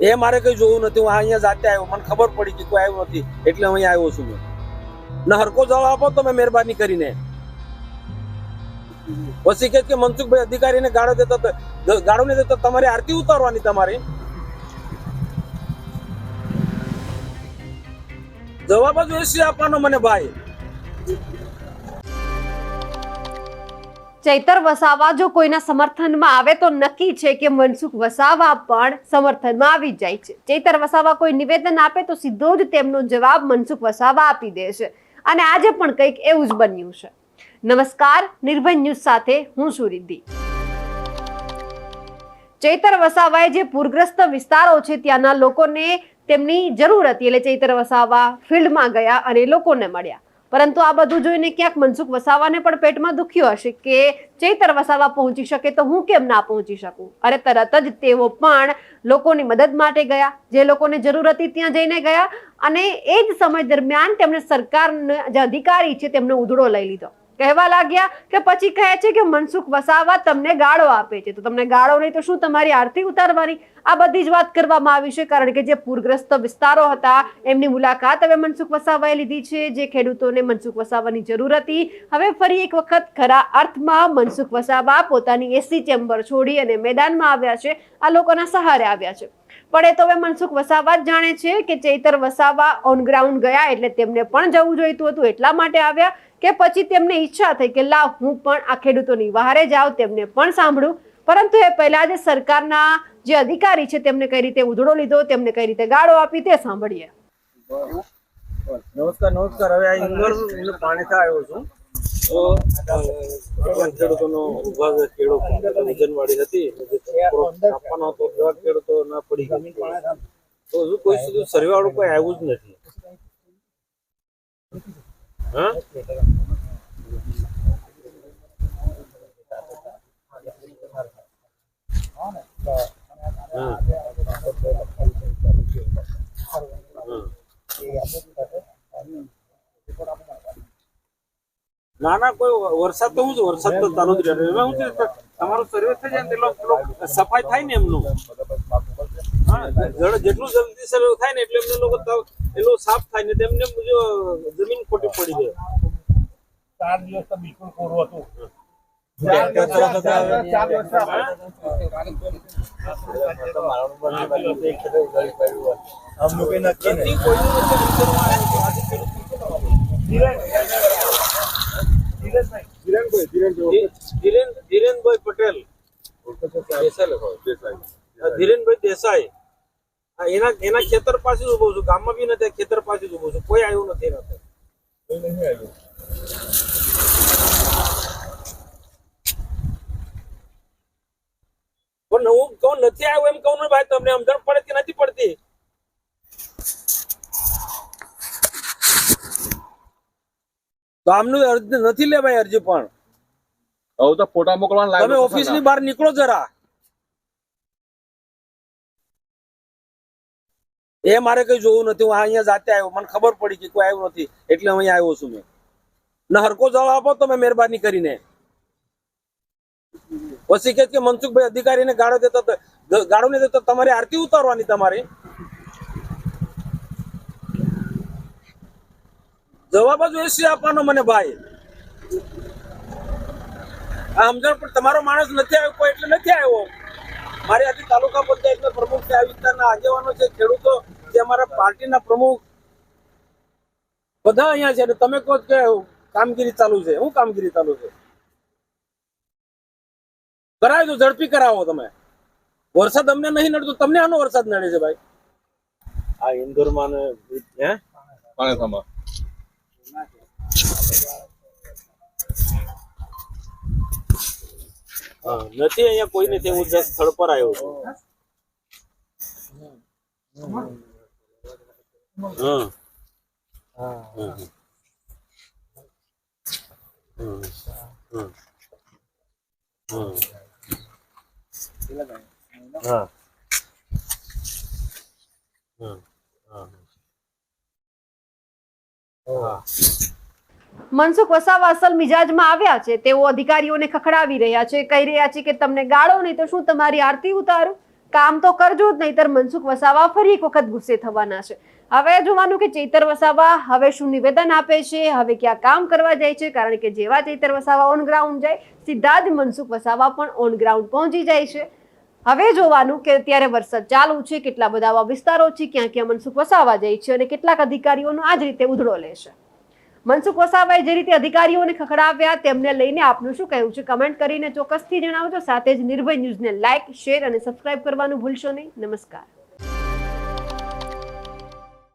એ મારે કઈ જોવું નથી. હું અહીંયા જાતે આવ્યો. મને ખબર પડી કે કોઈ આવ્યું નથી. એટલે હું અહીંયા આવ્યો છું મેં. ને હરકો જવાબ આપો તમે મહેરબાની કરીને. પછી કે મનસુખભાઈ અધિકારીને ગાળો દેતો ગાળો ને દેતો, તમારી આરતી ઉતારવાની તમારી. જવાબ જ ઓછી આપવાનો મને ભાઈ. ચૈતર વસાવા જો કોઈના સમર્થનમાં આવે તો નક્કી છે કે મનસુખ વસાવા પણ સમર્થનમાં આવી જાય છે. ચૈતર વસાવા કોઈ નિવેદન આપે તો સીધો જ તેમનો જવાબ મનસુખ વસાવા આપી દે છે. અને આજે પણ કંઈક એવું જ બન્યું છે. નમસ્કાર, નિર્ભય ન્યૂઝ સાથે હું છું રિદ્ધિ. ચૈતર વસાવાએ જે પૂરગ્રસ્ત વિસ્તારો છે ત્યાંના લોકોને તેમની જરૂર હતી. એટલે ચૈતર વસાવા ફિલ્ડમાં ગયા અને લોકોને મળ્યા. પરંતુ આ બધું જોઈને ક્યાંક મનસુખ વસાવાને પણ પેટમાં દુખ્યું હશે કે ચૈતર વસાવા પહોંચી શકે તો હું કેમ ના પહોંચી શકું? અરે તરત જ તેઓ પણ લોકોની મદદ માટે ગયા. જે લોકોને જરૂર હતી ત્યાં જઈને ગયા અને એ જ સમય દરમિયાન તેમણે સરકારના જે અધિકારી છે તેમનો ઉધડો લઈ લીધો. કહેવા લાગ્યા કે પછી કહે છે કે મનસુખ વસાવા તમને ગાળો આપે છે. તો તમને ગાળો નહીં તો શું તમારી આરતી ઉતારવાની? આ બધી જ વાત કરવામાં આવી છે કારણ કે જે પૂરગ્રસ્ત વિસ્તારો હતા, એમની મુલાકાત હવે મનસુખ વસાવાએ લીધી છે. જે ખેડૂતોને મનસુખ વસાવાની જરૂર હતી. હવે ફરી એક વખત ખરા અર્થમાં મનસુખ વસાવા પોતાની એસી ચેમ્બર છોડી અને મેદાનમાં આવ્યા છે. આ લોકોના સહારે આવ્યા છે. પણ એ તો હવે મનસુખ વસાવા જ જાણે છે કે ચૈતર વસાવા ઓન ગ્રાઉન્ડ ગયા એટલે તેમને પણ જવું જોઈતું હતું, એટલા માટે આવ્યા કે પછી તેમને ઈચ્છા થઈ કે લાવ હું પણ આ ખેડૂતોની વહારે જાઉં, તેમને પણ સાંભળું. પરંતુ એ પહેલા જે સરકારના જે અધિકારી છે તેમને કઈ રીતે ઉધડો લીધો, તેમને કઈ રીતે ગાળો આપી તે સાંભળીએ. નમસ્કાર નમસ્કાર. હવે આ ઇન્દોર પાણી આવ્યો છું. ખેડૂતોનો એવા ખેડૂતો કોઈ સુધી સર્વે કોઈ આવ્યું જ નથી. હા. ના ના કોઈ વરસાદ તો હું છે વરસાદ તો ચાલુ જ રહે હું તમારો સર્વે થઈ જાય ને એટલો સફાઈ થાય ને એમનું હા જળ- જેટલું જલ્દી સર્વે થાય ને એટલે એમને લોકો એટલું એનું સાફ થાય ને તેમને જો જમીન ખોટી પડી જાય ચાર દિવસ તો બિલકુલ કોરું હતું નથી કોઈનું નથી વિચારવાનું. આજે ખેડૂત ધી- ધીરેન ધીરેનભાઈ પટેલ. ધીરેનભાઈ દેસાઈ. એના એના ખેતર પાસે જ ઊભો છું. ગામમાં બી નથી ખેતર પાસે જ ઊભો છું. કોઈ આવ્યું નથી એના પણ હું કહું નથી આવ્યો એમ કહું ને ભાઈ તમને સમજણ પડે કે નથી પડતી? ગામનું અરજી નથી લેવાય અરજી પણ. હવે તો ફોટા મોકલવાના તમે ઓફિસની બહાર નીકળો જરા. એ મારે કઈ જોવું નથી હું અહીંયા જાતે આવ્યો મને ખબર પડી કે કોઈ આવ્યું નથી એટલે હું અહીંયા આવ્યો છું મેં. ને હરકો જવાબ આપો તમે મહેરબાની કરીને. પછી કે કે મનસુખભાઈ અધિકારીને ગાળો દેતો ગાળો નહીં દેતો તમારી આરતી ઉતારવાની તમારી. જવાબ જ એસી આપવાનો મને ભાઈ. સમજણ પણ તમારો માણસ નથી આવ્યો કોઈ એટલે નથી આવ્યો. મારી આજે તાલુકા પંચાયતના પ્રમુખ છે આ વિસ્તારના આગેવાનો છે ખેડૂતો જે અમારા પાર્ટીના પ્રમુખ. બધા અહીંયા છે અને તમે કહો કે કામગીરી ચાલુ છે. શું કામગીરી ચાલુ છે? કરાવી દો ઝડપી કરાવો તમે. વરસાદ અમને નહીં નડતો તમને આનો વરસાદ નડે છે ભાઈ? આ ઇન્દોરમાં ને હે? પાણીસામાં નથી અહીંયા કોઈ નથી હું જસ્ટ સ્થળ પર આવ્યો છું. હા હા હા હા મનસુખ વસાવા અસલ મિજાજમાં આવ્યા છે. તેઓ અધિકારીઓને ખખડાવી રહ્યા છે. કહી રહ્યા છે કે તમને ગાળો નહીં તો શું તમારી આરતી ઉતારું? કામ તો કરજો જ, નહીતર મનસુખ વસાવા ફરી એક વખત ગુસ્સે થવાના છે. હવે જોવાનું કે ચૈતર વસાવા હવે શું નિવેદન આપે છે? હવે ક્યાં કામ કરવા જાય છે? કારણ કે જેવા ચૈતર વસાવા ઓન ગ્રાઉન્ડ જાય, સીધા જ મનસુખ વસાવા પણ ઓન ગ્રાઉન્ડ પહોંચી જાય છે. હવે જોવાનું કે અત્યારે વરસાદ ચાલુ છે, કેટલા બધા વિસ્તારો છે, ક્યાં ક્યાં મનસુખ વસાવા જાય છે અને કેટલાક અધિકારીઓનો આ જ રીતે ઉધડો લેશે મનસુખ વસાવાએ જે રીતે અધિકારીઓને ખખડાવ્યા, તેમને લઈને આપનું શું કહેવું છે? કમેન્ટ કરીને ચોક્કસથી જણાવજો. સાથે જ નિર્ભય ન્યૂઝને લાઇક શેર અને સબસ્ક્રાઇબ કરવાનું ભૂલશો નહીં. નમસ્કાર.